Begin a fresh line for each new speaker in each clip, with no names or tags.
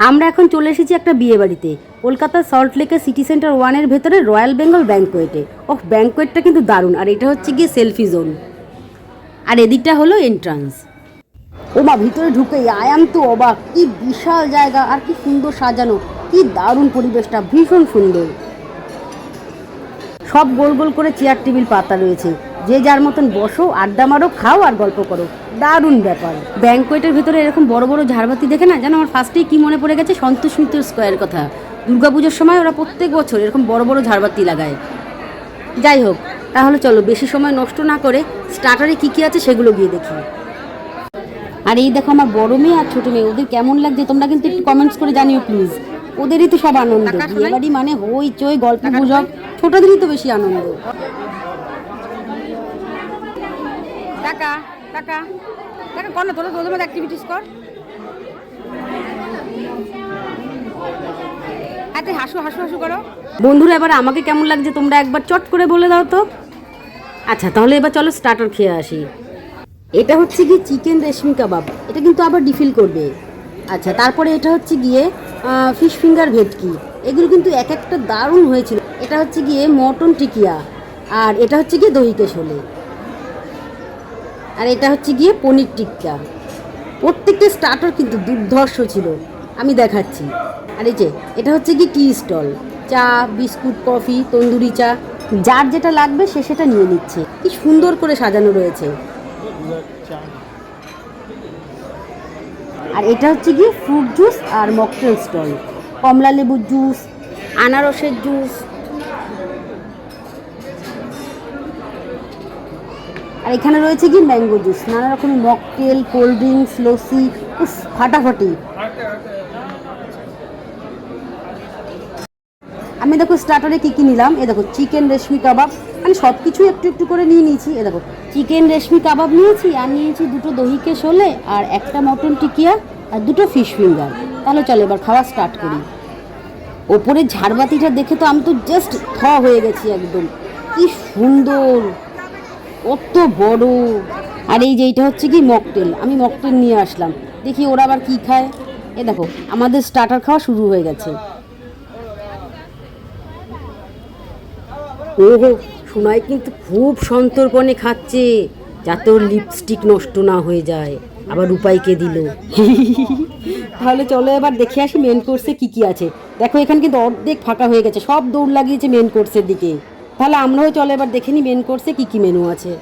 আমরা এখন চলে এসেছি একটা বিয়ে বাড়িতে কলকাতার সল্ট লেকের সিটি সেন্টার ওয়ানের ভেতরে রয়্যাল বেঙ্গল ব্যাঙ্কোয়েটে। ওহ, ব্যাঙ্কোয়েটটা কিন্তু দারুণ। আর এটা হচ্ছে গিয়ে সেলফি জোন। আর এদিকটা হলো এন্ট্রান্স ও মা ভিতরে ঢুকে আয়াম তো অবাক। কি বিশাল জায়গা, আর কি সুন্দর সাজানো। কি দারুণ পরিবেশটা, ভীষণ সুন্দর। সব গোল গোল করে চেয়ার টেবিল পাতা রয়েছে। যে যার মতন বসো আড্ডা মারো খাও আর গল্প করো। দারুণ ব্যাপার। ব্যাংকোয়েটের ভেতরে এরকম বড় বড় ঝাড়বাতি দেখে না যেন আমার ফার্স্টেই কি মনে পড়ে গেছে? সন্তোষ মিত্র স্কোয়ার কথা। দুর্গাপুজোর সময় ওরা প্রত্যেক বছর এরকম বড় বড় ঝাড়বাতি লাগায়। যাই হোক তাহলে চলো বেশি সময় নষ্ট না করে স্টার্টারে কী কী আছে সেগুলো গিয়ে দেখি। আর এই দেখো আমার বড় মেয়ে আর ছোট মেয়ে ওদের কেমন লাগছে তোমরা কিন্তু একটু কমেন্টস করে জানিও প্লিজ ওদেরই তো সব আনন্দ। বিয়ে বাড়ি মানে হই চই গল্প গুজব ছোটদেরই তো বেশি আনন্দ। টাকা টাকা। টাকা কর না তোরা তোদের মধ্যে অ্যাক্টিভিটিস কর। হাতে হাসু হাসু হাসু করো। বন্ধুরা, এবার আমাকে কেমন লাগছে তোমরা একবার চট করে বলে দাও তো। আচ্ছা তাহলে এবার চলো স্টার্টার খেয়ে আসি। এটা হচ্ছে গিয়ে চিকেন রেশমি কাবাব। এটা কিন্তু আবার ডিফিল করবে। আচ্ছা তারপরে এটা হচ্ছে গিয়ে ফিশ ফিঙ্গার ভেটকি। এগুলো কিন্তু এক একটা দারুণ হয়েছিল। এটা হচ্ছে গিয়ে মটন টিকিয়া। আর এটা হচ্ছে গিয়ে দই কেশলে। আর এটা হচ্ছে গিয়ে পনির টিক্কা। প্রত্যেকটা স্টার্টার কিন্তু দুর্ধর্ষ ছিল। আমি দেখাচ্ছি। আর এই যে, এটা হচ্ছে কি টি স্টল চা, বিস্কুট, কফি, তন্দুরি চা, যার যেটা লাগবে সে সেটা নিয়ে নিচ্ছে। কি সুন্দর করে সাজানো রয়েছে। আর এটা হচ্ছে গিয়ে ফ্রুট জুস আর মকটেল স্টল কমলা লেবুর জুস আনারসের জুস আর এখানে রয়েছে কি ম্যাঙ্গো জুস, নানা রকমের মকটেল, কোল্ড ড্রিঙ্কস, লস্যি, উফ, ফাটাফাটি। আমি দেখো স্টার্টারে কী কী নিলাম, এ দেখো চিকেন রেশমি কাবাব মানে সব কিছু একটু একটু করে নিয়ে নিয়েছি, এ দেখো। চিকেন রেশমি কাবাব নিয়েছি, আর নিয়েছি দুটো দহি শোলে আর একটা মটন টিকিয়া আর দুটো ফিশ ফিঙ্গার। তাহলে চলো এবার খাওয়া স্টার্ট করি। ওপরে ঝাড়বাতিটা দেখে তো আমি তো জাস্ট থ হয়ে গেছি একদম। কি সুন্দর! কত বড়। আর এই যে এইটা হচ্ছে কি মকটেল। আমি মকটেল নিয়ে আসলাম। দেখি ওরা আবার কি খায়। এ দেখো, আমাদের স্টার্টার খাওয়া শুরু হয়ে গেছে। ওহো, সোনাই কিন্তু খুব সন্তর্পণে খাচ্ছে। যাতে ওর লিপস্টিক নষ্ট না হয়ে যায়। আবার রূপাইকে দিল। তাহলে চলো এবার দেখে আসি মেন কোর্সে কি কি আছে। দেখো, এখানে কিন্তু অর্ধেক ফাঁকা হয়ে গেছে। সব দৌড় লাগিয়েছে মেন কোর্সের দিকে। তাহলে আমরাও চলো এবার দেখে নিই মেন কোর্সে কি কি মেনু আছে।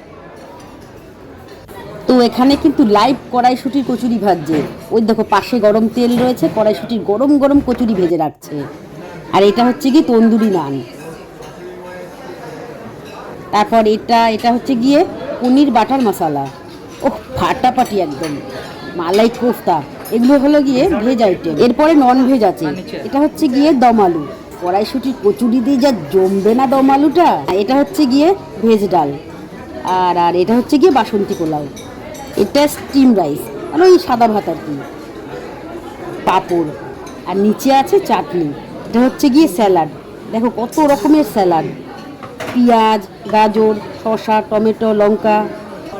তো এখানে কিন্তু লাইভ কড়াইশুটির কচুরি ভাজছে। ওই দেখো পাশে গরম তেল রয়েছে কড়াইশুটির গরম গরম কচুরি ভেজে রাখছে। আর এটা হচ্ছে কি তন্দুরি নান। তারপর এটা এটা হচ্ছে গিয়ে পনির বাটার মশলা। ও ফাটাফাটি একদম। মালাই কোফতা। এগুলো হলো গিয়ে ভেজ আইটেম এরপরে নন ভেজ আছে এটা হচ্ছে গিয়ে দম আলু। কড়াইশুটির কচুরি দিয়ে যা জমবে না দম আলুটা এটা হচ্ছে গিয়ে ভেজ ডাল। আর আর এটা হচ্ছে গিয়ে বাসন্তী পোলাও। এটা স্টিম রাইস মানে ওই সাদা ভাত আর কি। পাঁপড়। আর নিচে আছে চাটনি। এটা হচ্ছে গিয়ে স্যালাড। দেখো কত রকমের স্যালাড। পেঁয়াজ, গাজর, শসা, টমেটো, লঙ্কা।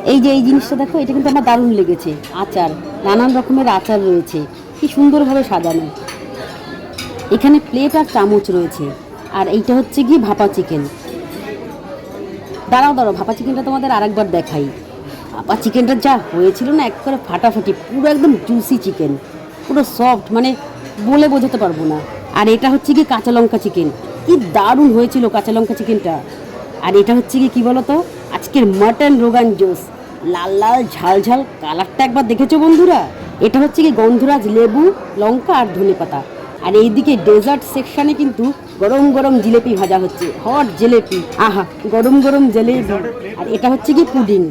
এই যে, এই জিনিসটা দেখো, এটা কিন্তু আমার দারুণ লেগেছে। আচার, নানান রকমের আচার রয়েছে। কি সুন্দরভাবে সাজানো। এখানে প্লেট আর চামচ রয়েছে। আর এইটা হচ্ছে গিয়ে ভাপা চিকেন। দাঁড়াও দাঁড়াও, ভাপা চিকেনটা তোমাদের আরেকবার দেখাই। ভাপা চিকেনটা যা হয়েছিল না এক করে ফাটাফাটি, পুরো একদম জুসি চিকেন পুরো সফট মানে বলে বোঝাতে পারব না। আর এটা হচ্ছে কি কাঁচা লঙ্কা চিকেন। কি দারুণ হয়েছিল কাঁচা লঙ্কা চিকেনটা। আর এটা হচ্ছে কি কি বলতো? আজকের মাটন রোগান জোস। লাল লাল, ঝাল ঝাল, কালারটা একবার দেখেছ বন্ধুরা? এটা হচ্ছে কি গন্ধরাজ লেবু, লঙ্কা আর ধনেপাতা। আর এইদিকে ডেজার্ট সেকশনে কিন্তু গরম গরম জিলেপি ভাজা হচ্ছে হট জিলেপি। আহা গরম গরম জিলেপি। আর এটা হচ্ছে কি পুডিং।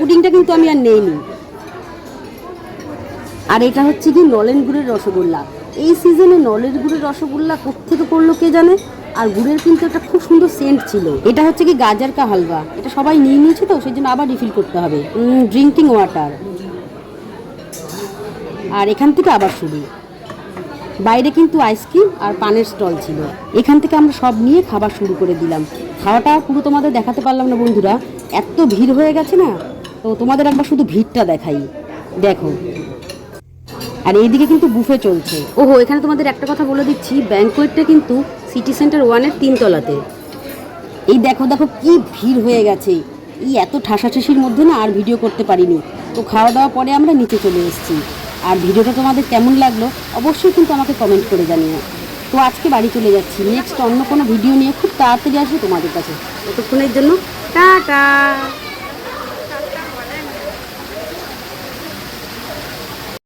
পুডিংটা কিন্তু আমি আর নেইনি। আর এটা হচ্ছে কি নলেন গুড়ের রসগোল্লা। এই সিজনে নলেন গুড়ের রসগোল্লা কোথেকে করল কে জানে? আর গুড়ের কিন্তু একটা খুব সুন্দর সেন্ট ছিল। এটা হচ্ছে কি গাজার কা হালবা এটা সবাই নিয়ে নিয়েছে তো সেই জন্য আবার রিফিল করতে হবে। ড্রিঙ্কিং ওয়াটার আর এখান থেকে আবার শুরু। বাইরে কিন্তু আইসক্রিম আর পানের স্টল ছিল। এখান থেকে আমরা সব নিয়ে খাবার শুরু করে দিলাম। খাওয়াটা পুরো তোমাদের দেখাতে পারলাম না বন্ধুরা। এত ভিড় হয়ে গেছে না? তো তোমাদের একবার শুধু ভিড়টা দেখাই। দেখো। আর এইদিকে কিন্তু বুফে চলছে। ওহো, এখানে তোমাদের একটা কথা বলে দিচ্ছি। ব্যাঙ্কোয়েটটা কিন্তু সিটি সেন্টার ওয়ানের তিনতলাতে। এই দেখো দেখো কি ভিড় হয়ে গেছে। এই এত ঠাসাঠাসির মধ্যে না আর ভিডিও করতে পারিনি। তো খাওয়া দাওয়া পরে আমরা নিচে চলে এসেছি। আর ভিডিওটা তোমাদের কেমন লাগল অবশ্যই কিন্তু আমাকে কমেন্ট করে জানিও। তো আজকে বাড়ি চলে যাচ্ছি। নেক্সট অন্য কোনো ভিডিও নিয়ে খুব তাড়াতাড়ি আসবে তোমাদের কাছে। ততক্ষণের জন্য টাটা।